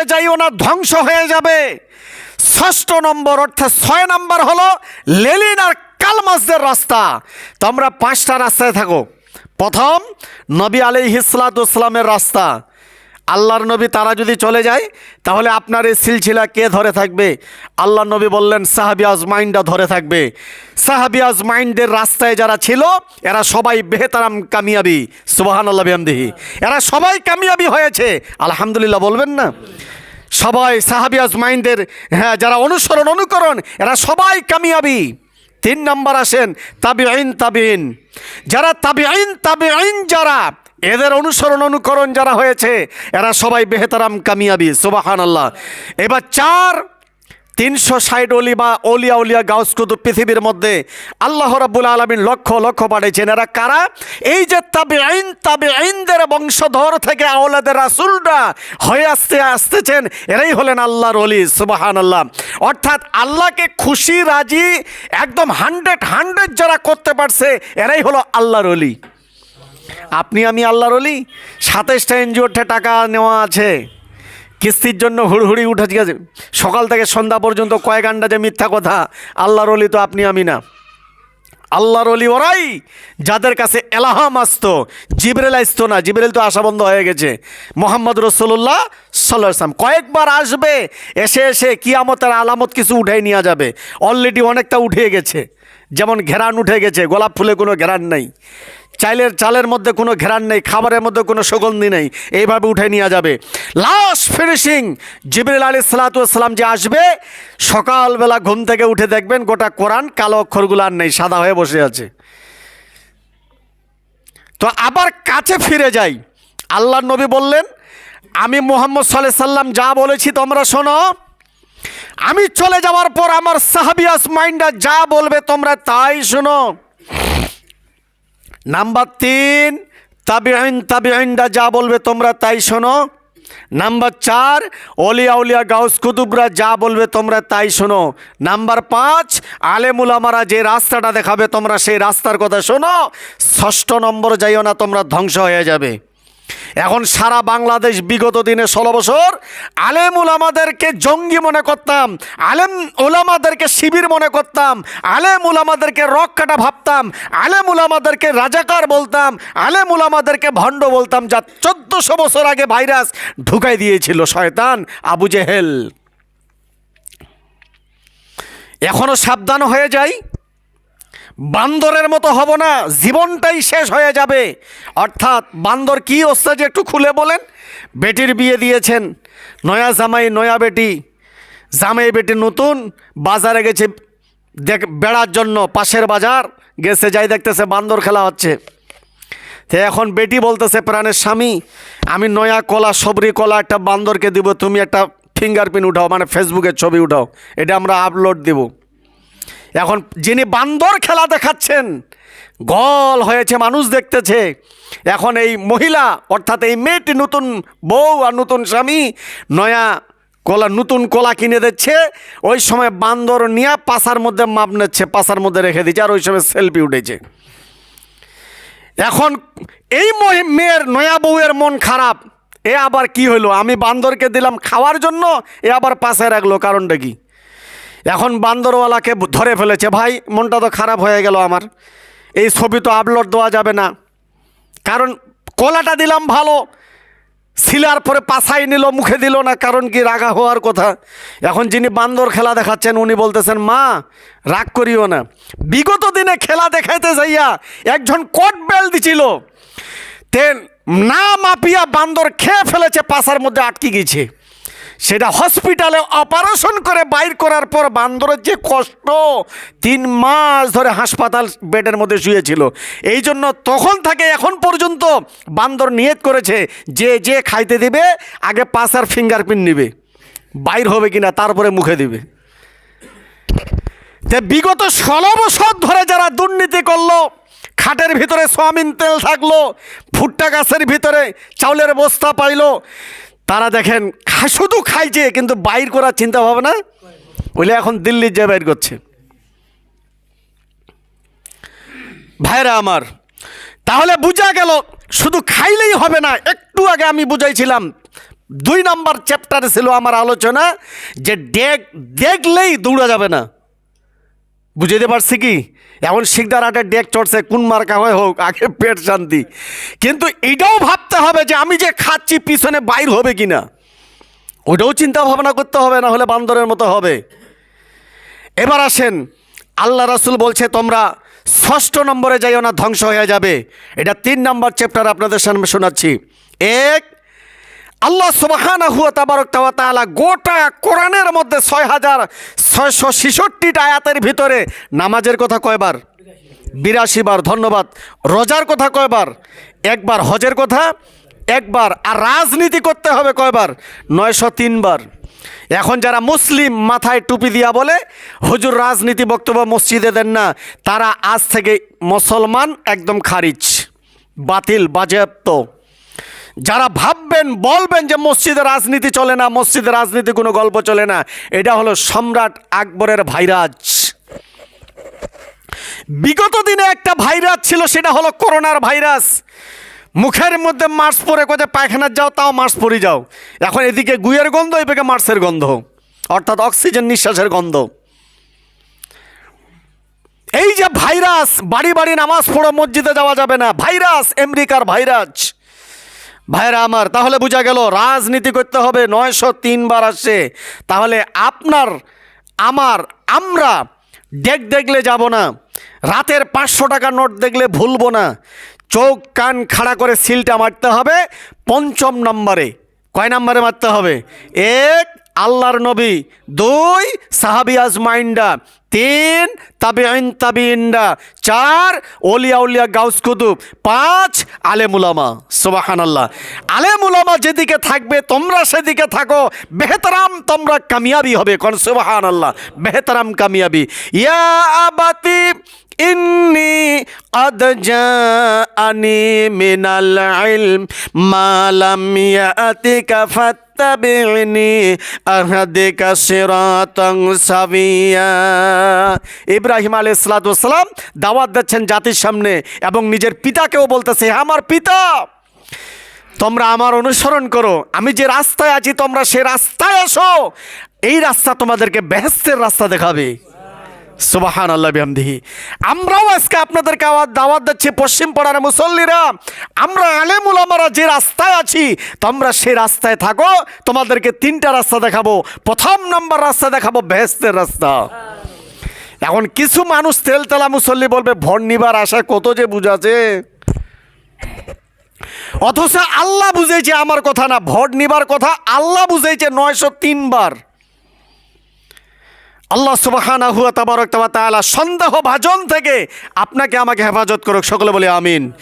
নম্বরে যাইও না, ধ্বংস হয়ে যাবে। ষষ্ঠ নম্বর, অর্থাৎ ছয় নম্বর হলো লেলিন আর কালমাসদের রাস্তা। তোমরা পাঁচটা রাস্তায় থাকো। প্রথম, নবী আলি হিসলাতুসলামের রাস্তা। আল্লাহর নবী তারা যদি চলে যায়, তাহলে আপনার এই সিলসিলা কে ধরে থাকবে? আল্লাহ নবী বললেন, সাহাবি আজমাইনটা ধরে থাকবে। সাহাবি আজমাইনদের রাস্তায় যারা ছিল, এরা সবাই বেহতারাম কামিয়াবি। সুবাহান আল্লাহ বিহামদিহি। এরা সবাই কামিয়াবি হয়েছে। আলহামদুলিল্লাহ, বলবেন না? সবাই সাহাবি আজমাইনদের হ্যাঁ যারা অনুসরণ, অনুকরণ, এরা সবাই কামিয়াবি। তিন নম্বর আসেন তাবি আইন তাবিন যারা তাবি আইন তাবি আইন যারা, এদের অনুসরণ, অনুকরণ যারা হয়েছে, এরা সবাই বেহতারাম কামিয়াবি সুবাহান আল্লাহ এবার চার তিনশো ষাট অলি বা অলিয়া অলিয়া গাউস পৃথিবীর মধ্যে আল্লাহ রাব্বুল আলমিন লক্ষ লক্ষ পাঠিয়েছেন এরা কারা? এই যে তাবে আইন তাবে আইনদের বংশধর থেকে আওলাদের রাসুলরা হয়ে আসতে আসতেছেন, এরাই হলেন আল্লাহর অলি সুবাহান আল্লাহ অর্থাৎ আল্লাহকে খুশি, রাজি, একদম হান্ড্রেড হান্ড্রেড যারা করতে পারছে, এরাই হলো আল্লাহর অলি। আপনি আমি আল্লাহর অলি? সাতাইশটা এনজিওতে টাকা নেওয়া আছে। কিস্তির জন্য হুড়হুড়ি উঠে গেছে সকাল থেকে সন্ধ্যা পর্যন্ত কয়েক আন্ডা যে মিথ্যা কথা, আল্লাহর অলি তো আপনি, আমি না। আল্লাহর অলি ওরাই যাদের কাছে এলাহাম আসতো, জিবরেল আসতো না, জিবরেল তো আসা বন্ধ হয়ে গেছে। মোহাম্মদ রসুল্লাহ সাল্লাম কয়েকবার আসবে, এসে এসে কিয়ামতের আলামত কিছু উঠাই নেওয়া যাবে। অলরেডি অনেকটা উঠে গেছে। যেমন ঘেরান উঠে গেছে, গোলাপ ফুলে কোনো ঘেরান নেই। চাইলের চালের মধ্যে কোনো ঘেরান নেই, খাবারের মধ্যে কোনো সুগন্ধি নেই, এইভাবে উঠে নেওয়া যাবে। লাস্ট ফিনিশিং জিবরিল আলী সালাতাম যে আসবে, সকালবেলা ঘুম থেকে উঠে দেখবেন গোটা কোরআন কালো অক্ষরগুলো আর নেই, সাদা হয়ে বসে আছে। তো আবার কাছে ফিরে যাই। আল্লাহ নবী বললেন, আমি মোহাম্মদ সাল্লাহ সাল্লাম যা বলেছি তোমরা শোনো। আমি চলে যাওয়ার পর আমার সাহাবিয়াস মাইন্ডা যা বলবে তোমরা তাই শোনো। নাম্বার তিন তাবি আইন তাবি আইনরা যা বলবে তোমরা তাই শোনো। নাম্বার চার, অলিয়া উলিয়া গাউস কুতুবরা যা বলবে তোমরা তাই শোনো। নাম্বার পাঁচ আলেমুলামারা যে রাস্তাটা দেখাবে তোমরা সেই রাস্তার কথা শোনো। ষষ্ঠ নম্বর যাইও না, তোমরা ধ্বংস হয়ে যাবে। এখন সারা বাংলাদেশ বিগত দিনে ষোলো বছর আলেম উলামাদেরকে জঙ্গি মনে করতাম, আলেম উলামাদেরকে শিবির মনে করতাম, আলেম উলামাদেরকে রক কাটা ভাবতাম, আলেম উলামাদেরকে রাজাকার বলতাম, আলেম উলামাদেরকে ভণ্ড বলতাম যা চোদ্দশো বছর আগে ভাইরাস ঢুকাই দিয়েছিল শয়তান আবু জেহেল। এখনও সাবধান হয়ে যাই বান্দরের মতো হব না, জীবনটাই শেষ হয়ে যাবে। অর্থাৎ বান্দর কি যে একটু খুলে বলেন? বেটির বিয়ে দিয়েছেন। নয়া জামাই, নয়া বেটি। জামাই বেটি নতুন, বাজারে গেছে, দেখ, বেড়ার জন্য, পাশের বাজার, গেছে, যাই দেখতেছে বান্দর খেলা হচ্ছে। তো এখন বেটি বলতেছে প্রাণের স্বামী, আমি নয়া কলা, সবরি কলা একটা বান্দরকে দিব, তুমি একটা ফিঙ্গারপ্রিন্ট উঠাও মানে ফেসবুকের ছবি উঠাও, এটা আমরা আপলোড দেবো। এখন যিনি বান্দর খেলা দেখাচ্ছেন, গল হয়েছে, মানুষ দেখতেছে। এখন এই মহিলা, অর্থাৎ এই মেয়েটি নতুন বউ আর নতুন স্বামী, নয়া কলা, নতুন কলা কিনে দিচ্ছে। ওই সময় বান্দর নিয়ে পাশার মধ্যে মাপ নিচ্ছে, পাশার মধ্যে রেখে দিচ্ছে আর ওই সময় সেলফি উঠেছে। এখন এই মেয়ের, নয়া বউয়ের মন খারাপ। এ আবার কি হলো আমি বান্দরকে দিলাম খাওয়ার জন্য, এ আবার পাশে রাখল, কারণটা কি? এখন বান্দরওয়ালাকে ধরে ফেলেছে, ভাই, মনটা তো খারাপ হয়ে গেল আমার। এই ছবি তো আপলোড দেওয়া যাবে না। কারণ কলাটা দিলাম ভালো শিলার পরে পাছাই নিল, মুখে দিল না, কারণ কি রাগা হওয়ার কথা। এখন যিনি বান্দর খেলা দেখাচ্ছেন, উনি বলতেছেন, মা, রাগ করিও না। বিগত দিনে খেলা দেখাইতে যাইয়া একজন কট বেল দিছিল। তেন না মাপিয়া বান্দর খেয়ে ফেলেছে পাশার মধ্যে আটকে গেছে সেটা হসপিটালে অপারেশন করে বাইর করার পর বান্দরের যে কষ্ট, তিন মাস ধরে হাসপাতাল বেডের মধ্যে শুয়েছিল। এই জন্য তখন থেকে এখন পর্যন্ত বান্দর নিয়ত করেছে, যে যে খাইতে দিবে, আগে পাস আর ফিঙ্গারপ্রিন্ট নিবে। বাইর হবে কিনা তারপরে মুখে দিবে। তে বিগত ষোলো বছর ধরে যারা দুর্নীতি করল, খাটের ভিতরে সোয়াবিন তেল থাকল, ভুট্টা গাছের ভিতরে চাউলের বস্তা পাইলো তারা দেখেন শুধু খাইছে, কিন্তু বাইর করার চিন্তা ভাবনা বলে এখন দিল্লির যে বাইর করছে। ভাইরা আমার, তাহলে বোঝা গেল, শুধু খাইলেই হবে না, একটু আগে আমি বুঝাইছিলাম, দুই নাম্বার চ্যাপ্টারে ছিল আমার আলোচনা যে দেখলেই দৌড়া যাবে না। বুঝতে পারছি কি? এখন শিকদার আটের ডেক চড়ছে, কোন মার্কা হয় হোক, আগে পেট শান্তি। কিন্তু এটাও ভাবতে হবে যে আমি যে খাচ্ছি, পিছনে বাইর হবে কি না ওটাও চিন্তা ভাবনা করতে হবে, না হলে বান্দরের মতো হবে। এবার আসেন, আল্লাহ রাসুল বলছে, তোমরা ষষ্ঠ নম্বরে যাইও না, ধ্বংস হয়ে যাবে। এটা তিন নম্বর চ্যাপ্টার আপনাদের সামনে শোনাচ্ছি। এক আল্লাহ সুবাহানা হুয়া তাবারক গোটা কোরআনের মধ্যে ছয় হাজার ছয়শো ছেষট্টিটা আয়াতের ভিতরে নামাজের কথা কয়বার? বিরাশি বার ধন্যবাদ। রোজার কথা কয়বার? একবার হজের কথা, একবার আর রাজনীতি করতে হবে কয়বার? নয়শো তিনবার। এখন যারা মুসলিম মাথায় টুপি দিয়া বলে, হুজুর, রাজনীতি বক্তব্য মসজিদে দেন না। তারা আজ থেকে মুসলমান একদম খারিজ। বাতিল, বাজেয়াপ্ত। যারা ভাববেন, বলবেন যে মসজিদে রাজনীতি চলে না, মসজিদে রাজনীতি কোনো গল্প চলে না, এটা হলো সম্রাট আকবরের ভাইরাজ। বিগত দিনে একটা ভাইরাস ছিল, সেটা হলো করোনার ভাইরাস। মুখের মধ্যে মার্স পরে কোথায় পায়খানার যাও, তাও মার্স পরে যাও। এখন এদিকে গুয়ের গন্ধ, এদিকে মার্সের গন্ধ, অর্থাৎ অক্সিজেন নিঃশ্বাসের গন্ধ। এই যে ভাইরাস, বাড়ি বাড়ি নামাজ পড়ো মসজিদে যাওয়া যাবে না, ভাইরাস, আমেরিকার ভাইরাস ভাইরা আমার, তাহলে বোঝা গেল রাজনীতি করতে হবে নয়শো তিনবার আসছে। তাহলে আপনার, আমার, আমরা ডেক দেখলে যাব না। রাতের পাঁচশো টাকা নোট দেখলে ভুলবো না। চোখ কান খাড়া করে সিলটা মারতে হবে পঞ্চম নম্বরে। কয় নম্বরে মারতে হবে? এক আল্লাহর নবী দুই সাহাবি আজমাইন্ডা তিন তাবিআইন তাবিইনডা চার ওলিয়া উলিয়া গাউস কুতুব পাঁচ আলেমুলামা সুবাহান আল্লাহ আলেমুলামা যেদিকে থাকবে তোমরা সেদিকে থাকো বেহতরাম তোমরা কামিয়াবি হবে কোন সুবাহান আল্লাহ বেহতরাম কামিয়াবি ইয়া আবাতি إني قد جاءني من العلم ما لم يأتك فاتبعني সাবিয়া। ইব্রাহিম আলী সালাতু দাওয়াত দিচ্ছেন জাতির সামনে এবং নিজের পিতাকেও বলতেছে আমার পিতা, তোমরা আমার অনুসরণ করো। আমি যে রাস্তায় আছি, তোমরা সে রাস্তায় আসো এই রাস্তা তোমাদেরকে বেহেস্তের রাস্তা দেখাবে। সুবাহান আল্লাহ বিহামদিহি। আমরাও আজকে আপনাদেরকে আওয়াজ দাওয়াত দিচ্ছি পশ্চিম পাড়ার মুসল্লিরা। আমরা আলেমুল আমরা যে রাস্তায় আছি, তোমরা সেই রাস্তায় থাকো, তোমাদেরকে তিনটা রাস্তা দেখাবো। প্রথম নম্বর রাস্তা দেখাবো বেহেস্তের রাস্তা। এখন কিছু মানুষ তেল তেলা মুসল্লি বলবে ভর নিবার আশা কত যে বুঝাছে অথচ আল্লাহ বুঝেছে আমার কথা না, ভোট নিবার কথা আল্লাহ বুঝেছে নয়শো তিনবার। আল্লাহ সুবাহানা হুয়া তাবারক তালা সন্দেহ ভাজন থেকে আপনাকে আমাকে হেফাজত করুক। সকলে বলে আমিন।